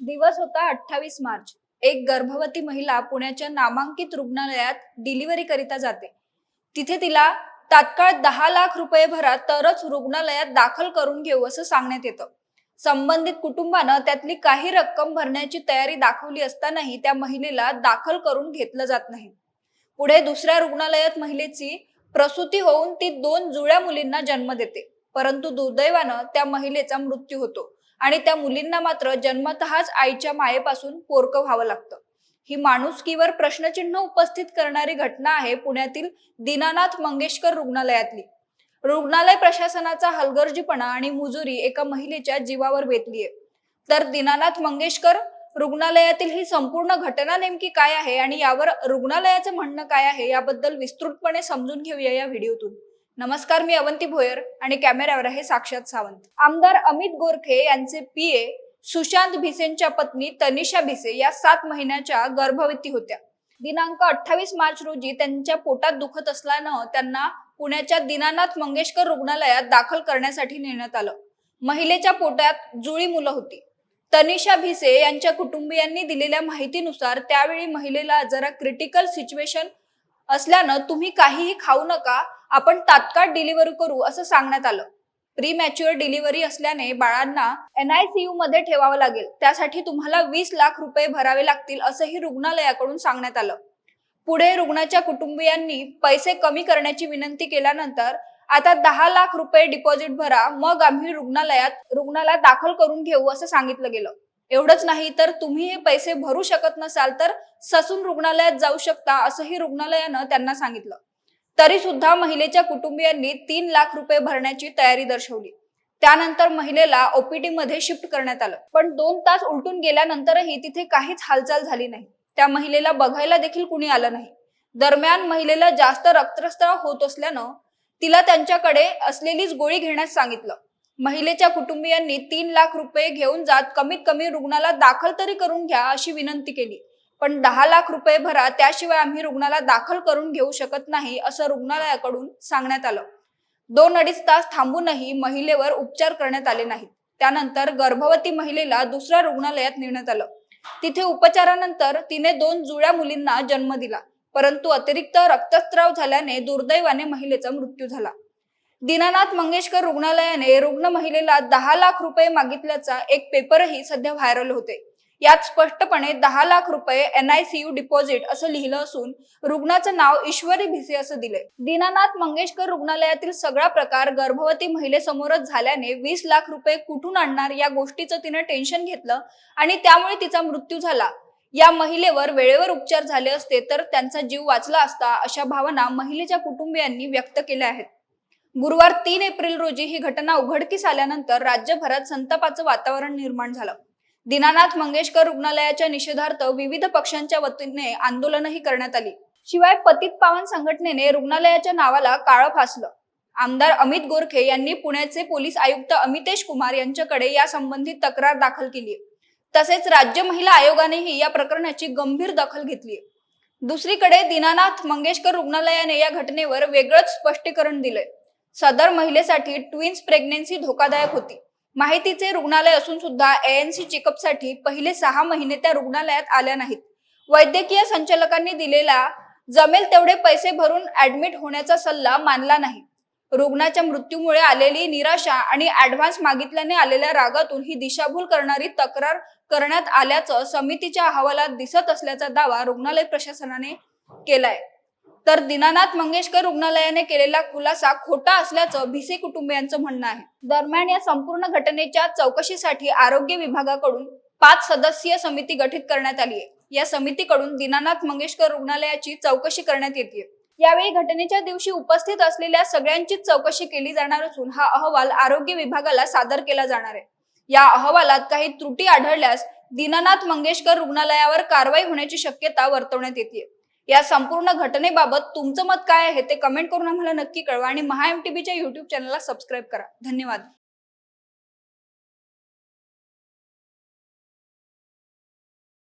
दिवस होता अठ्ठावीस मार्च. एक गर्भवती महिला पुण्याच्या नामांकित रुग्णालयात डिलिव्हरी करिता जाते. तिथे तिला तात्काळ दहा लाख रुपये भरा तरच रुग्णालयात दाखल करून घेऊ असं सांगण्यात येतं. संबंधित कुटुंबानं त्यातली काही रक्कम भरण्याची तयारी दाखवली असतानाही त्या महिलेला दाखल करून घेतलं जात नाही. पुढे दुसऱ्या रुग्णालयात महिलेची प्रसूती होऊन ती दोन जुळ्या मुलींना जन्म देते. परंतु दुर्दैवानं त्या महिलेचा मृत्यू होतो. आणि त्या मुलींना मात्र जन्मतःच आईच्या मायेपासून पोरकं व्हावं लागतं. ही माणुसकीवर प्रश्नचिन्ह उपस्थित करणारी घटना आहे पुण्यातील दीनानाथ मंगेशकर रुग्णालयातली. रुग्णालय प्रशासनाचा हलगर्जीपणा आणि मुजुरी एका महिलेच्या जीवावर बेतलीये तर दीनानाथ मंगेशकर रुग्णालयातील ही संपूर्ण घटना नेमकी काय आहे आणि यावर रुग्णालयाचं म्हणणं काय आहे याबद्दल विस्तृतपणे समजून घेऊया या व्हिडिओतून. नमस्कार मी अवंती भोयर आणि कॅमेऱ्यावर आहे साक्षात सावंत. आमदार अमित गोरखे यांचे पीए सुशांत भिसेंच्या पत्नी तनिषा भिसे या सात महिन्याच्या गर्भवती होत्या. दिनांक अठ्ठावीस मार्च रोजी त्यांच्या पोटात दुखत असल्यानं त्यांना पुण्याच्या दीनानाथ मंगेशकर रुग्णालयात दाखल करण्यासाठी नेण्यात आलं. महिलेच्या पोटात जुळी मुलं होती. तनिषा भिसे यांच्या कुटुंबियांनी दिलेल्या माहितीनुसार त्यावेळी महिलेला जरा क्रिटिकल सिच्युएशन असल्यानं तुम्ही काहीही खाऊ नका आपण तात्काळ डिलिव्हरी करू असं सांगण्यात आलं. प्री मॅच्युअर डिलिव्हरी असल्याने बाळांना एनआयसीयू मध्ये ठेवावं लागेल. त्यासाठी तुम्हाला वीस लाख रुपये भरावे लागतील असंही रुग्णालयाकडून सांगण्यात आलं. पुढे रुग्णाच्या कुटुंबियांनी पैसे कमी करण्याची विनंती केल्यानंतर आता दहा लाख रुपये डिपॉझिट भरा मग आम्ही रुग्णालयात रुग्णाला दाखल करून घेऊ असं सांगितलं गेलं. एवढंच नाही तर तुम्ही हे पैसे भरू शकत नसाल तर ससून रुग्णालयात जाऊ शकता असंही रुग्णालयानं त्यांना सांगितलं. तरी सुद्धा महिलेच्या कुटुंबियांनी तीन लाख रुपये भरण्याची तयारी दर्शवली. त्यानंतर महिलेला ओपीडी मध्ये शिफ्ट करण्यात आलं. पण दोन तास उलटून गेल्यानंतरही तिथे काहीच हालचाल झाली नाही. त्या महिलेला बघायला देखील कुणी आलं नाही. दरम्यान महिलेला जास्त रक्तस्त्राव होत असल्यानं तिला त्यांच्याकडे असलेलीच गोळी घेण्यास सांगितलं. महिलेच्या कुटुंबियांनी तीन लाख रुपये घेऊन जात कमीत कमी रुग्णाला दाखल तरी करून घ्या अशी विनंती केली. पण दहा लाख रुपये भरा त्याशिवाय आम्ही रुग्णाला दाखल करून घेऊ शकत नाही असं रुग्णालयाकडून सांगण्यात आलं. दोन अडीच तास थांबूनही महिलेवर उपचार करण्यात आले नाहीत. त्यानंतर गर्भवती महिलेला दुसऱ्या रुग्णालयात नेण्यात आलं. तिथे उपचारानंतर तिने दोन जुळ्या मुलींना जन्म दिला परंतु अतिरिक्त रक्तस्त्राव झाल्याने दुर्दैवाने महिलेचा मृत्यू झाला. दीनानाथ मंगेशकर रुग्णालयाने रुग्ण महिलेला दहा लाख रुपये मागितल्याचा एक पेपरही सध्या व्हायरल होते. यात स्पष्टपणे दहा लाख रुपये एनआयसीयू डिपॉझिट असं लिहिलं असून रुग्णाचं नाव ईश्वरी भिसे असं दिले दीनानाथ मंगेशकर रुग्णालयातील सगळा प्रकार गर्भवती महिलेसमोरच झाल्याने वीस लाख रुपये कुठून आणणार या गोष्टीचं तिनं टेन्शन घेतलं आणि त्यामुळे तिचा मृत्यू झाला. या महिलेवर वेळेवर उपचार झाले असते तर त्यांचा जीव वाचला असता अशा भावना महिलेच्या कुटुंबियांनी व्यक्त केल्या आहेत. गुरुवार तीन एप्रिल रोजी ही घटना उघडकीस आल्यानंतर राज्यभरात संतापाचं वातावरण निर्माण झालं. दीनानाथ मंगेशकर रुग्णालयाच्या निषेधार्थ विविध पक्षांच्या वतीने आंदोलनही करण्यात आली. शिवाय पतित पावन संघटनेने रुग्णालयाच्या नावाला काळं फासलं. आमदार अमित गोरखे यांनी पुण्याचे पोलीस आयुक्त अमितेश कुमार यांच्याकडे या संबंधित तक्रार दाखल केली तसेच राज्य महिला आयोगानेही या प्रकरणाची गंभीर दखल घेतली दुसरीकडे दीनानाथ मंगेशकर रुग्णालयाने या घटनेवर वेगळंच स्पष्टीकरण दिलंय. सदर महिलेसाठी ट्विन्स प्रेग्नेन्सी धोकादायक होती. माहितीचे रुग्णालय असून सुद्धा एएनसी चेकअपसाठी पहिले सहा महिने त्या रुग्णालयात आल्या नाहीत. वैद्यकीय संचालकांनी दिलेला जमेल तेवढे पैसे भरून ऍडमिट होण्याचा सल्ला मानला नाही. रुग्णाच्या मृत्यूमुळे आलेली निराशा आणि ऍडव्हान्स मागितल्याने आलेल्या रागातून ही दिशाभूल करणारी तक्रार करण्यात आल्याचं समितीच्या अहवालात दिसत असल्याचा दावा रुग्णालय प्रशासनाने केलाय. तर दीनानाथ मंगेशकर रुग्णालयाने केलेला खुलासा खोटा असल्याचं भिसे कुटुंबियांचं म्हणणं आहे. दरम्यान या संपूर्ण घटनेच्या चौकशीसाठी आरोग्य विभागाकडून पाच सदस्यीय समिती गठीत करण्यात आली आहे. या समितीकडून दीनानाथ मंगेशकर रुग्णालयाची चौकशी करण्यात येते. यावेळी घटनेच्या दिवशी उपस्थित असलेल्या सगळ्यांचीच चौकशी केली जाणार असून हा अहवाल आरोग्य विभागाला सादर केला जाणार आहे. या अहवालात काही त्रुटी आढळल्यास दीनानाथ मंगेशकर रुग्णालयावर कारवाई होण्याची शक्यता वर्तवण्यात येते. या संपूर्ण घटनेबाबत तुमचं मत काय आहे ते कमेंट करून आम्हाला नक्की कळवा आणि महा एम टी बीच्या युट्यूब चॅनलला सबस्क्राईब करा. धन्यवाद.